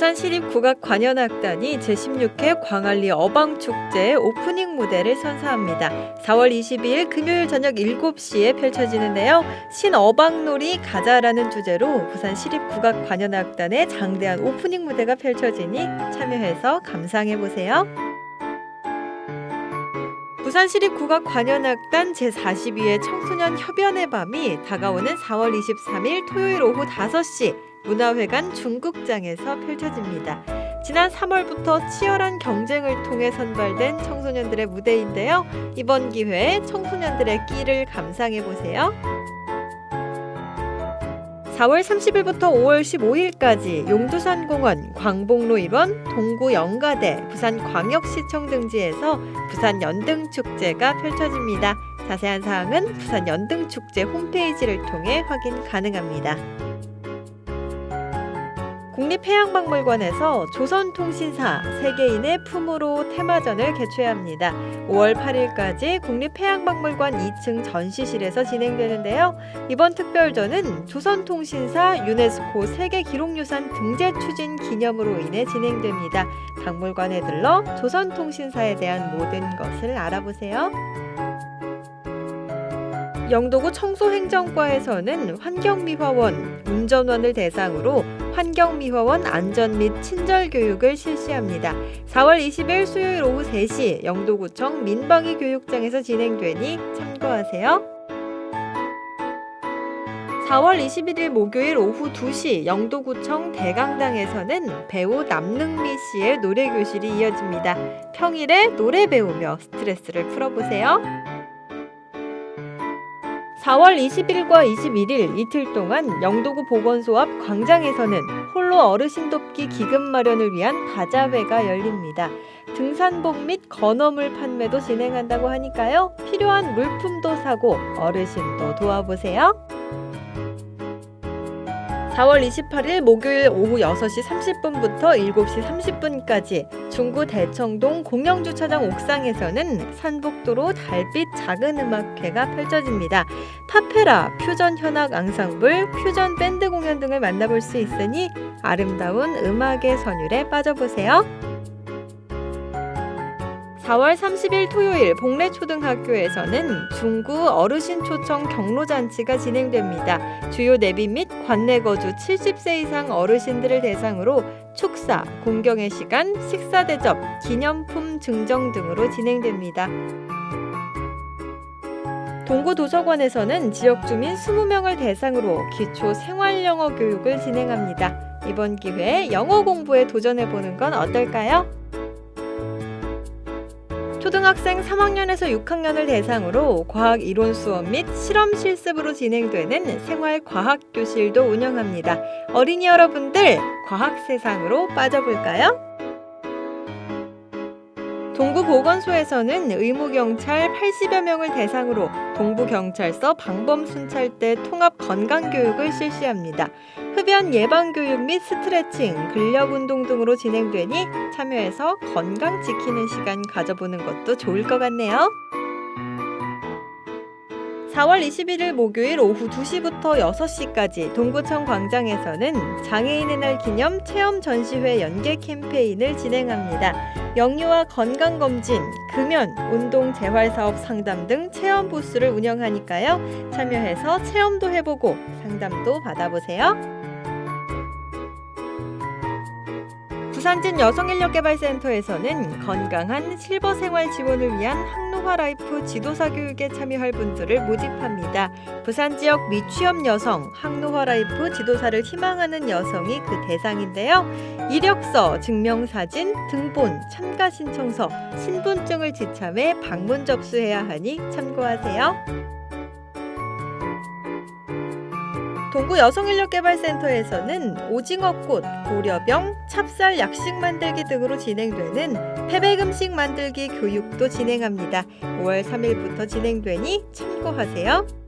부산시립국악 관현악단이 제16회 광안리 어방축제 오프닝 무대를 선사합니다. 4월 22일 금요일 저녁 7시에 펼쳐지는데요. 신어방놀이 가자라는 주제로 부산시립국악 관현악단의 장대한 오프닝 무대가 펼쳐지니 참여해서 감상해보세요. 부산시립국악관현악단 제42회 청소년 협연의 밤이 다가오는 4월 23일 토요일 오후 5시 문화회관 중국장에서 펼쳐집니다. 지난 3월부터 치열한 경쟁을 통해 선발된 청소년들의 무대인데요. 이번 기회에 청소년들의 끼를 감상해 보세요. 4월 30일부터 5월 15일까지 용두산공원, 광복로 1원, 동구 영가대, 부산광역시청 등지에서 부산 연등축제가 펼쳐집니다. 자세한 사항은 부산 연등축제 홈페이지를 통해 확인 가능합니다. 국립해양박물관에서 조선통신사 세계인의 품으로 테마전을 개최합니다. 5월 8일까지 국립해양박물관 2층 전시실에서 진행되는데요. 이번 특별전은 조선통신사 유네스코 세계기록유산 등재 추진 기념으로 인해 진행됩니다. 박물관에 들러 조선통신사에 대한 모든 것을 알아보세요. 영도구 청소행정과에서는 환경미화원 운전원을 대상으로 환경미화원 안전 및 친절 교육을 실시합니다. 4월 20일 수요일 오후 3시 영도구청 민방위 교육장에서 진행되니 참고하세요. 4월 21일 목요일 오후 2시 영도구청 대강당에서는 배우 남능미 씨의 노래 교실이 이어집니다. 평일에 노래 배우며 스트레스를 풀어보세요. 4월 20일과 21일 이틀 동안 영도구 보건소 앞 광장에서는 홀로 어르신 돕기 기금 마련을 위한 바자회가 열립니다. 등산복 및 건어물 판매도 진행한다고 하니까요. 필요한 물품도 사고 어르신도 도와보세요. 4월 28일 목요일 오후 6시 30분부터 7시 30분까지 중구 대청동 공영주차장 옥상에서는 산복도로 달빛 작은 음악회가 펼쳐집니다. 파페라, 퓨전 현악 앙상블, 퓨전 밴드 공연 등을 만나볼 수 있으니 아름다운 음악의 선율에 빠져보세요. 4월 30일 토요일 복례초등학교에서는 중구 어르신 초청 경로잔치가 진행됩니다. 주요 내비 및 관내 거주 70세 이상 어르신들을 대상으로 축사, 공경의 시간, 식사 대접, 기념품 증정 등으로 진행됩니다. 동구 도서관에서는 지역 주민 20명을 대상으로 기초 생활 영어 교육을 진행합니다. 이번 기회에 영어 공부에 도전해 보는 건 어떨까요? 초등학생 3학년에서 6학년을 대상으로 과학 이론 수업 및 실험 실습으로 진행되는 생활 과학 교실도 운영합니다. 어린이 여러분들 과학 세상으로 빠져볼까요? 동구보건소에서는 의무경찰 80여 명을 대상으로 동부경찰서 방범순찰대 통합 건강교육을 실시합니다. 흡연 예방교육 및 스트레칭, 근력운동 등으로 진행되니 참여해서 건강 지키는 시간 가져보는 것도 좋을 것 같네요. 4월 21일 목요일 오후 2시부터 6시까지 동구청 광장에서는 장애인의 날 기념 체험 전시회 연계 캠페인을 진행합니다. 영유아 건강검진, 금연, 운동 재활 사업 상담 등 체험 부스를 운영하니까요. 참여해서 체험도 해보고 상담도 받아보세요. 부산진 여성인력개발센터에서는 건강한 실버 생활 지원을 위한 항노화 라이프 지도사 교육에 참여할 분들을 모집합니다. 부산 지역 미취업 여성, 항노화 라이프 지도사를 희망하는 여성이 그 대상인데요. 이력서, 증명사진, 등본, 참가 신청서, 신분증을 지참해 방문 접수해야 하니 참고하세요. 동구 여성인력개발센터에서는 오징어꽃, 고려병, 찹쌀 약식 만들기 등으로 진행되는 음식 만들기 교육도 진행합니다. 5월 3일부터 진행되니 참고하세요.